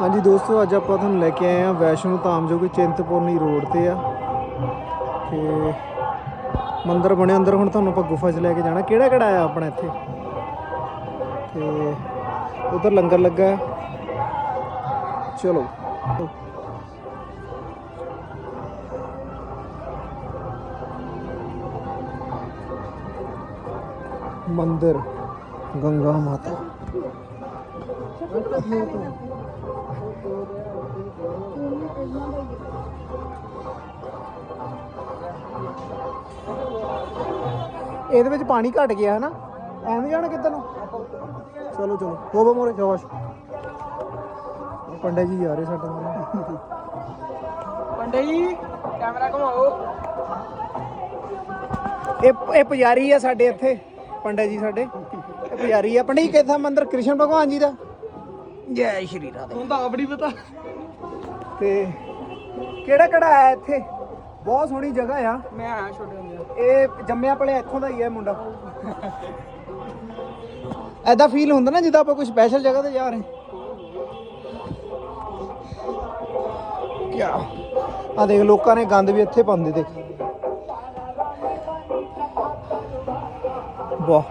ਹਾਂਜੀ ਦੋਸਤੋ, ਅੱਜ ਆਪਾਂ ਤੁਹਾਨੂੰ ਲੈ ਕੇ ਆਏ ਆ ਵੈਸ਼ਨੂ ਧਾਮ, ਜੋ ਕਿ ਚਿੰਤਪੁਰਨੀ ਰੋਡ ਤੇ ਆ। ਤੇ ਮੰਦਿਰ ਬਣਿਆ ਅੰਦਰ, ਹੁਣ ਤੁਹਾਨੂੰ ਆਪਾਂ ਗੁਫਾ 'ਚ ਲੈ ਕੇ ਜਾਣਾ। ਕਿਹੜਾ ਕਿਹੜਾ ਆ ਆਪਣਾ ਇੱਥੇ? ਤੇ ਉਧਰ ਲੰਗਰ ਲੱਗਾ ਚਲੋ। ਮੰਦਿਰ, ਗੰਗਾ ਮਾਤਾ। ਇਹਦੇ ਵਿੱਚ ਪਾਣੀ ਘਟ ਗਿਆ ਹੈ ਨਾ ਐਵੇਂ ਜਾਣਾ ਕਿੱਧਰ ਨੂੰ? ਚਲੋ ਚਲੋ। ਹੋਵੇ ਮੋਰੇ ਸ਼ਾਬਾਸ਼। ਪੰਡਿਤ ਜੀ ਆ ਰਹੇ ਸਾਡੇ ਨਾਲ। ਪੰਡੇ ਜੀ ਕੈਮਰਾ ਘੁਮਾਓ। ਇਹ ਇਹ ਪੁਜਾਰੀ ਆ ਸਾਡੇ ਇੱਥੇ। ਪੰਡਿਤ ਜੀ ਸਾਡੇ। ਪੁਜਾਰੀ ਆ। ਪੰਡਿਤ ਜੀ ਕਿੱਥਾ ਮੰਦਿਰ? ਕ੍ਰਿਸ਼ਨ ਭਗਵਾਨ ਜੀ ਦਾ। ਜੈ ਸ਼੍ਰੀ ਰਾਧੇ। ਹੁਣ ਤਾਂ ਆਪ ਨਹੀਂ ਪਤਾ। ਤੇ ਕਿਹੜਾ ਕਿਹੜਾ ਆਇਆ ਇੱਥੇ? ਬਹੁਤ ਸੋਹਣੀ ਜਗ੍ਹਾ ਆ। ਮੈਂ ਆਇਆ ਛੋਟੇ ਹੁੰਦੇ ਇਹ ਜੰਮਿਆ ਪਲਿਆ ਇੱਥੋਂ ਦਾ ਹੀ ਹੈ ਮੁੰਡਾ। ਐਦਾ ਫੀਲ ਹੁੰਦਾ ਨਾ ਜਿੱਦਾਂ ਆਪਾਂ ਕੋਈ ਸਪੈਸ਼ਲ ਜਗ੍ਹਾ ਤੇ ਜਾ ਰਹੇ ਕਿਆ? ਆ ਦੇਖ ਲੋਕਾਂ ਨੇ ਗੰਦ ਵੀ ਇੱਥੇ ਪਾਉਂਦੇ ਦੇਖ। ਵਾਹ।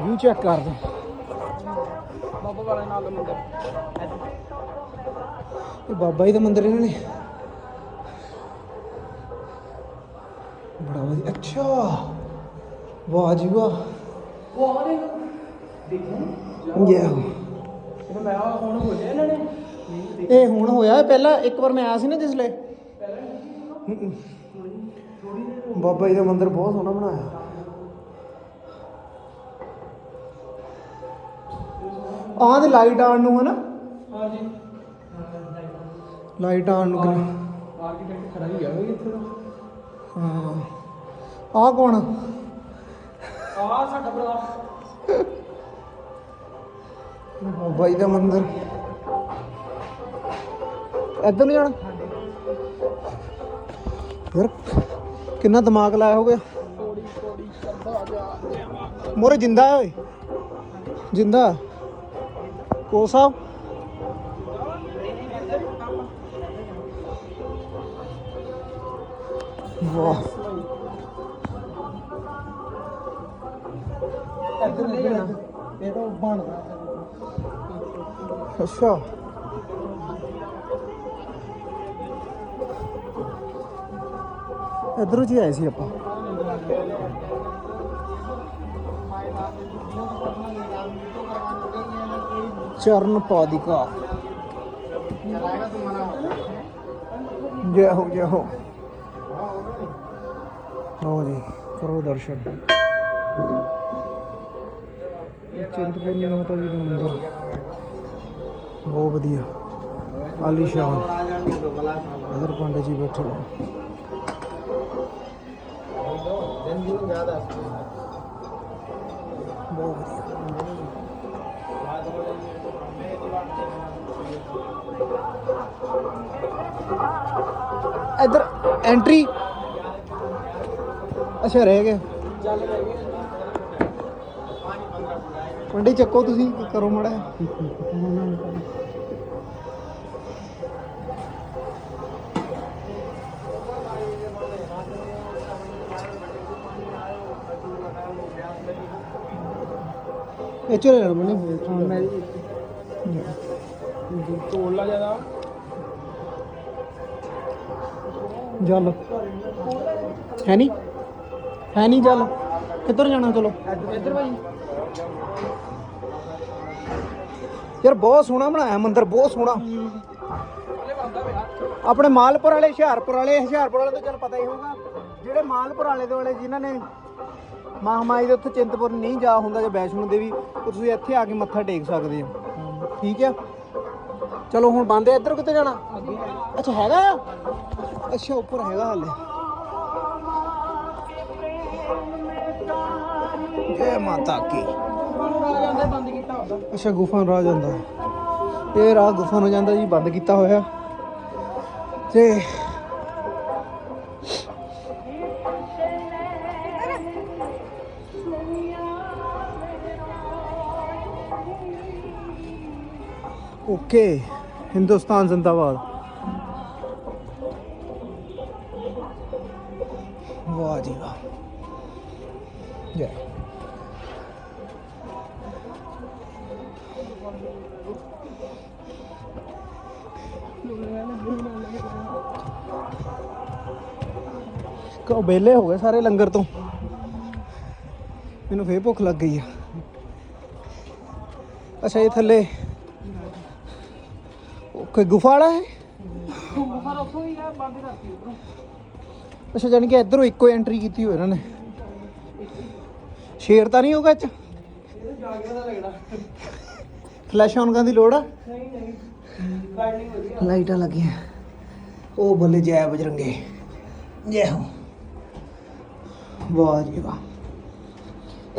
ਵਿਊ ਚੈੱਕ ਕਰ ਬਾਬਾ ਵਾਲੇ ਨਾਲ ਦਾ ਮੰਦਰ ਇਹ ਬਾਬਾ ਜੀ ਦਾ ਮੰਦਿਰ ਇਹਨਾਂ ਨੇ। ਬੜਾ ਵਧੀਆ। ਅੱਛਾ। ਵਾਹ ਜੀ ਵਾਹ। ਵਾਹ ਦੇ ਦੇਖੋ। ਯਾ ਇਹ ਮੈਂ ਹੁਣ ਬੋਲਿਆ ਇਹਨਾਂ ਨੇ। ਇਹ ਹੁਣ ਹੋਇਆ। ਪਹਿਲਾਂ ਇੱਕ ਵਾਰ ਮੈਂ ਆਇਆ ਸੀ ਨਾ ਜਿਸਲੇ। ਬਾਬਾ ਜੀ ਦਾ ਮੰਦਿਰ ਬਹੁਤ ਸੋਹਣਾ ਬਣਾਇਆ। ਆਹ ਤੇ ਲਾਈਟ ਆਉਣ ਨੂੰ ਹਨਾ? ਹਾਂ ਜੀ ਲਾਈਟ ਆਉਣ ਨੂੰ ਕਿੰਨੀ- ਆਰਕੀਟੈਕਟ ਖੜਾ ਹੀ ਆ ਉਹ ਇੱਥੇ ਦਾ ਹਾਂ। ਆਹ ਕੌਣ ਆ? ਸਾਡਾ ਭਰਾ। ਦਾ ਮੰਦਿਰ। ਇੱਧਰ ਨੂੰ ਜਾਣਾ? ਯਾਰ ਕਿੰਨਾ ਦਿਮਾਗ ਲਾਇਆ ਹੋ ਗਿਆ ਮੋਰੇ ਜਿੰਦਾ ਓਏ। ਜਿੰਦਾ। ਕੋ ਸਾਹਿਬ? ਵਾਹ। ਇਹ ਤਾਂ ਬਣਦਾ ਅੱਛਾ। ਇਧਰੋਂ ਜੀ ਆਏ ਸੀ ਆਪਾਂ। ਚਰਨ ਪਾਦਿਕਾ। ਜੈ ਹੋ ਜੈ ਹੋ। ਲਓ ਜੀ, ਕਰੋ ਦਰਸ਼ਨ। ਚਿੰਤਪੁਰਨੀ ਮਾਤਾ ਜੀ ਦਾ ਮੰਦਿਰ ਬਹੁਤ ਵਧੀਆ। ਆਲੀਸ਼ਾਨ ਅਦਰ ਪਾਂਡੇ ਜੀ ਬੈਠੇ ਹੋਏ ਬਹੁਤ ਵਧੀਆ। ਇੱਧਰ ਐਂਟਰੀ ਅੱਛਾ ਰਹਿ ਗਿਆ ਪੰਡੀ ਚੱਕੋ ਤੁਸੀਂ ਕਰੋ ਮੜਾ ਇਹ ਚਲੇ ਲੈਣ ਮਨੇ। ਹਾਂ ਮੈਂ ਤੋੜ ਲਾ ਜ਼ਿਆਦਾ। ਜਲ ਹੈ ਨਹੀਂ ਹੈ ਨਹੀਂ ਜਲ ਕਿੱਧਰ ਜਾਣਾ ਚਲੋ? ਇੱਧਰ ਭਾਈ। ਯਾਰ ਬਹੁਤ ਸੋਹਣਾ ਬਣਾਇਆ ਮੰਦਿਰ ਬਹੁਤ ਸੋਹਣਾ। ਆਪਣੇ ਮਾਲਪੁਰ ਵਾਲੇ ਹੁਸ਼ਿਆਰਪੁਰ ਵਾਲੇ ਹੁਸ਼ਿਆਰਪੁਰ ਵਾਲੇ ਤਾਂ ਚਲ ਪਤਾ ਹੀ ਹੋਊਗਾ। ਜਿਹੜੇ ਮਾਲਪੁਰ ਵਾਲੇ ਦੇ ਵਾਲੇ ਜਿਨ੍ਹਾਂ ਨੇ ਮਹਾਮਾਈ ਦੇ ਉੱਥੇ ਚਿੰਤਪੁਰ ਨਹੀਂ ਜਾ ਹੁੰਦਾ ਜੇ ਵੈਸ਼ਨੋ ਦੇਵੀ, ਉਹ ਤੁਸੀਂ ਇੱਥੇ ਆ ਕੇ ਮੱਥਾ ਟੇਕ ਸਕਦੇ ਹੋ। ਠੀਕ ਆ? ਚਲੋ, ਹੁਣ ਬੰਦ ਇੱਧਰ ਕਿੱਥੇ ਜਾਣਾ? ਅੱਛਾ, ਹੈਗਾ ਆ? ਅੱਛਾ, ਉੱਪਰ ਹੈਗਾ ਹਾਲੇ। ਜੈ ਮਾਤਾ ਕੀ। ਅੱਛਾ, ਗੁਫਾ ਰਾਹ ਜਾਂਦਾ। ਇਹ ਰਾਹ ਗੁਫਾ ਨੂੰ ਜਾਂਦਾ ਜੀ, ਬੰਦ ਕੀਤਾ ਹੋਇਆ। ਤੇ ਓਕੇ ਹਿੰਦੁਸਤਾਨ ਜ਼ਿੰਦਾਬਾਦ ਵਾਹ ਜੀ ਵਾਹ ਜੈ ਕੋ ਬੇਲੇ ਹੋ ਗਏ ਸਾਰੇ ਲੰਗਰ ਤੋਂ ਮੈਨੂੰ ਫੇਰ ਭੁੱਖ ਲੱਗ ਗਈ ਆ ਅੱਛਾ ਇਹ ਥੱਲੇ ਉਹ ਕੋਈ ਗੁਫਾ ਵਾਲਾ ਹੈ? ਪਰ ਉੱਥੋਂ ਹੀ ਆ ਬੰਦ ਕਰਤੀ ਉਧਰੋਂ। ਅੱਛਾ ਜਾਨੀ ਕਿ ਇਧਰੋਂ ਇੱਕੋ ਐਂਟਰੀ ਕੀਤੀ ਹੋਈ ਇਹਨਾਂ ਨੇ। ਸ਼ੇਰ ਤਾਂ ਨਹੀਂ ਹੋਗਾ ਇੱਚ ਫਲੈਸ਼ ਆਨ ਕਰਨ ਦੀ ਲੋੜ ਆ? ਲਾਈਟਾਂ ਲੱਗੀਆਂ। ਉਹ ਬੱਲੇ ਜੈ ਬਜਰੰਗੇ ਜੈ ਹੋ। ਵਾਹ ਜੀ ਵਾਹ।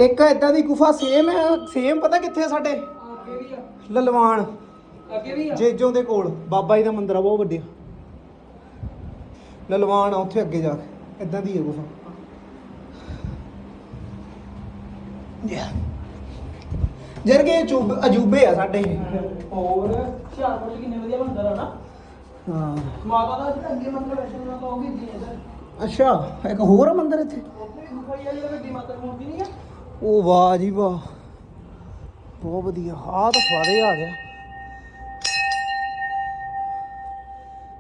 ਇੱਕ ਇਦਾਂ ਦੀ ਗੁਫਾ ਸੇਮ ਹੈ ਸੇਮ ਪਤਾ ਕਿੱਥੇ ਆ ਸਾਡੇ? ਲਲਵਾਨ। ਅੱਗੇ ਵੀ ਆ? ਜੇਜੋਂ ਦੇ ਕੋਲ ਬਾਬਾ ਜੀ ਦਾ ਮੰਦਿਰ ਆ ਬਹੁਤ ਵੱਡਾ ਲਲਵਾਨ ਆ ਉੱਥੇ ਅੱਗੇ ਜਾ ਕੇ ਇਦਾਂ ਦੀ ਹੈ ਯਾ ਜਰਗੇ ਅਜੂਬ ਅਜੂਬੇ ਆ ਸਾਡੇ। ਹੋਰ ਹੁਸ਼ਿਆਰਪੁਰ ਚ ਕਿੰਨੇ ਵਧੀਆ ਮੰਦਰ ਆ ਨਾ? ਹਾਂ। ਮਾਤਾ ਦਾ ਜਿਹੜਾ ਅੱਗੇ ਮੰਦਰ ਵੈਸ਼ਨੋ ਉਹ ਵੀ ਜੀ ਇਧਰ। ਅੱਛਾ ਇੱਕ ਹੋਰ ਆ ਮੰਦਿਰ ਇੱਥੇ? ਉੱਥੇ ਵੀ ਗੁਫਾ ਹੀ ਆ ਜਿਹੜਾ ਵੱਡੀ ਮਾਤਾ ਦੀ ਮੂਰਤੀ ਨਹੀਂ ਆ? ਉਹ ਵਾਹ ਜੀ ਵਾਹ। ਬਹੁਤ ਵਧੀਆ। ਆਹ ਤਾਂ ਸਵਾਦੇ ਆ ਗਿਆ।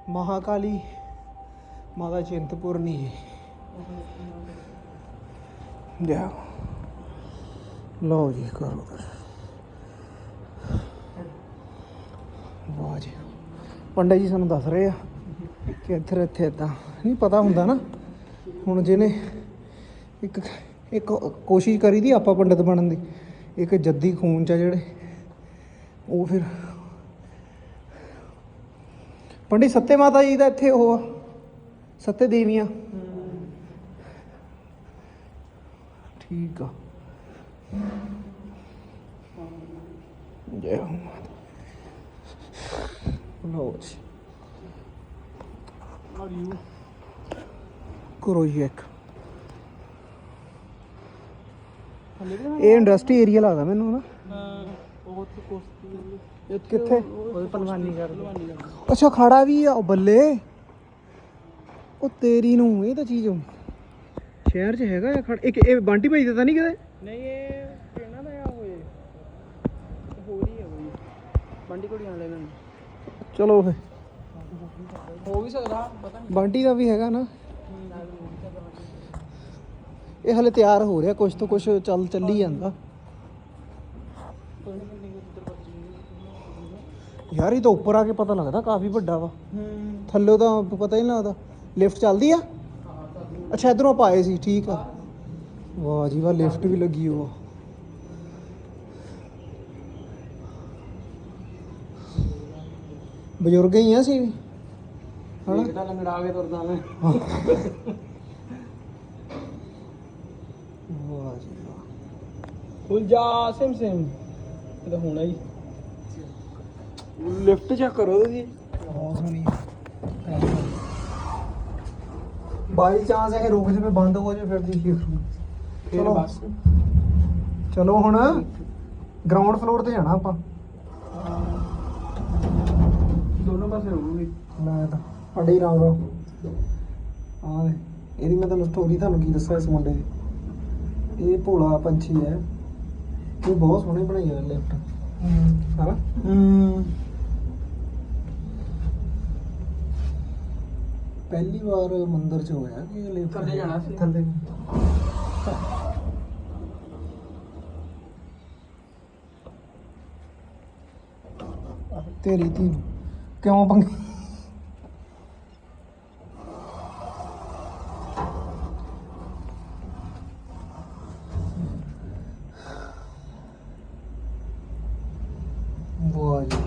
ਮਹਾਕਾਲੀ ਮਾਤਾ ਚਿੰਤਪੁਰਨੀ ਲਿਆ ਲਓ ਜੀ ਕਰੋ ਵਾਹ ਜੀ। ਪੰਡਿਤ ਜੀ ਸਾਨੂੰ ਦੱਸ ਰਹੇ ਆ ਕਿ ਇੱਥੇ ਇੱਥੇ ਇਦਾਂ ਨਹੀਂ, ਪਤਾ ਹੁੰਦਾ ਨਾ। ਹੁਣ ਜਿਹਨੇ ਇੱਕ ਇੱਕ ਕੋਸ਼ਿਸ਼ ਕਰੀ ਦੀ ਆਪਾਂ ਪੰਡਿਤ ਬਣਨ ਦੀ, ਇੱਕ ਜੱਦੀ ਖੂਨ ਚ ਆ ਜਿਹੜੇ, ਉਹ ਫਿਰ ਪੰਡਿਤ ਸੱਤੇ ਮਾਤਾ ਜੀ ਦਾ ਇੱਥੇ ਉਹ ਆ, ਸੱਤੇ ਦੇਵੀਆਂ। ਠੀਕ ਆ। ਜੈ ਹੋ ਮਾਤਾ ਲਓ ਜੀ। ਕਰੋ ਜੀ ਇੱਕ। ਇਹ ਇੰਡਸਟਰੀ ਏਰੀਆ ਲੱਗਦਾ ਮੈਨੂੰ ਨਾ। ਬਹੁਤ ਕੋਸਤੀ ਕਿੱਥੇ? ਉਹ ਪਹਿਲਵਾਨੀ ਅੱਛਾ ਖਾੜਾ ਵੀ ਆ ਉਹ ਬੱਲੇ। ਉਹ ਤੇਰੀ ਨੂੰ ਇਹ ਤਾਂ ਚੀਜ਼ ਸ਼ਹਿਰ 'ਚ ਹੈਗਾ ਆ ਖੜ ਇੱਕ ਇਹ ਬਾਂਟੀ ਭਾਈ ਦਾ ਤਾਂ ਨਹੀਂ ਕਿਤੇ ਨਹੀਂ ਇਹ ਕਿਹਨਾਂ ਦਾ ਆ ਹੋਏ ਹੋਰ ਹੀ ਹੈ ਕੋਈ ਬੰਡੀ ਕੋੜੀਆਂ ਵਾਲੇ ਨੇ ਚਲੋ ਫੇ ਹੋ ਵੀ ਸਕਦਾ ਪਤਾ ਨਹੀਂ। ਬਾਂਟੀ ਦਾ ਵੀ ਹੈਗਾ ਨਾ। ਇਹ ਹਲੇ ਤਿਆਰ ਹੋ ਰਿਹਾ ਕੁਝ ਤੋਂ ਕੁਝ ਚੱਲ ਚੱਲੀ ਜਾਂਦਾ। ਯਾਰ ਇਹ ਤਾਂ ਉੱਪਰ ਆ ਕੇ ਪਤਾ ਲੱਗਦਾ ਕਾਫੀ ਵੱਡਾ ਵਾ। ਹੂੰ। ਥੱਲੇ ਤਾਂ ਪਤਾ ਹੀ ਨਹੀਂ ਲੱਗਦਾ। ਲਿਫਟ ਚੱਲਦੀ ਆ? ਅੱਛਾ ਇਧਰੋਂ ਪਾਏ ਸੀ ਠੀਕ ਆ। ਵਾਹ ਜੀ ਵਾਹ ਲਿਫਟ ਵੀ ਲੱਗੀ ਹੋ ਬਜ਼ੁਰਗ ਹੀ ਆ ਸੀ ਵੀ। ਦੇਖਦਾ ਲੰਗੜਾ ਕੇ ਤੁਰਦਾ ਮੈਂ। ਵਾਹ ਜੀ ਵਾਹ। ਫੁੱਲ ਜਾ ਸੇਮ ਸੇਮ ਇਹ ਤਾਂ ਹੋਣਾ ਹੀ। ਲਿਫਟ ਚੈੱਕ ਕਰੋ ਤੁਸੀਂ। ਬਹੁਤ ਸੋਹਣੀ ਬਾਈ ਚਾਂਸ ਇਹ ਰੁਕ ਜਵੇ ਬੰਦ ਹੋ ਜਾਵੇ ਫਿਰ ਦੀ ਚਲੋ। ਬਸ। ਚਲੋ ਹੁਣ ਗਰਾਊਂਡ ਫਲੋਰ ਤੇ ਜਾਣਾ ਆਪਾਂ। ਦੋਨੋਂ ਪਾਸੇ ਰਹੂਗੀ ਮੈਂ ਤਾਂ ਅੜੇ ਹੀ ਰਾਮ ਰਾਮ। ਹਾਂ ਵੇ, ਇਹਦੀ ਮੈਂ ਤੁਹਾਨੂੰ ਸਟੋਰੀ ਤੁਹਾਨੂੰ ਕੀ ਦੱਸਾਂ ਇਸ ਮੁੰਡੇ ਦੀ। ਇਹ ਭੋਲਾ ਪੰਛੀ ਹੈ। ਇਹ ਬਹੁਤ ਸੋਹਣੇ ਬਣਾਈ ਹੈ ਲਿਫਟ। ਹਨਾ? ਹੂੰ। ਪਹਿਲੀ ਵਾਰ ਮੰਦਿਰ ਚ ਹੋਇਆ ਕਿ ਲਿਫਟ ਥੱਲੇ ਜਾਣਾ ਸੀ। ਥੱਲੇ? ਤੇਰੀ ਨੂੰ। ਕਿਉਂ ਪੰਗੀ? ਵਾਹ ਜੀ।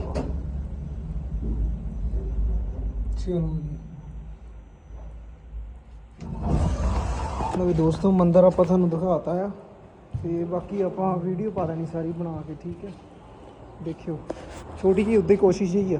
ਚਲੋ ਜੀ ਵੀ ਦੋਸਤੋ, ਮੰਦਰ ਆਪਾਂ ਤੁਹਾਨੂੰ ਦਿਖਾਤਾ ਆ। ਤੇ ਬਾਕੀ ਆਪਾਂ ਵੀਡੀਓ ਪਾ ਦੇਣੀ ਸਾਰੀ ਬਣਾ ਕੇ, ਠੀਕ ਹੈ? ਦੇਖਿਓ। ਛੋਟੀ ਜਿਹੀ ਉਦੋਂ ਹੀ ਕੋਸ਼ਿਸ਼ ਹੀ ਆ।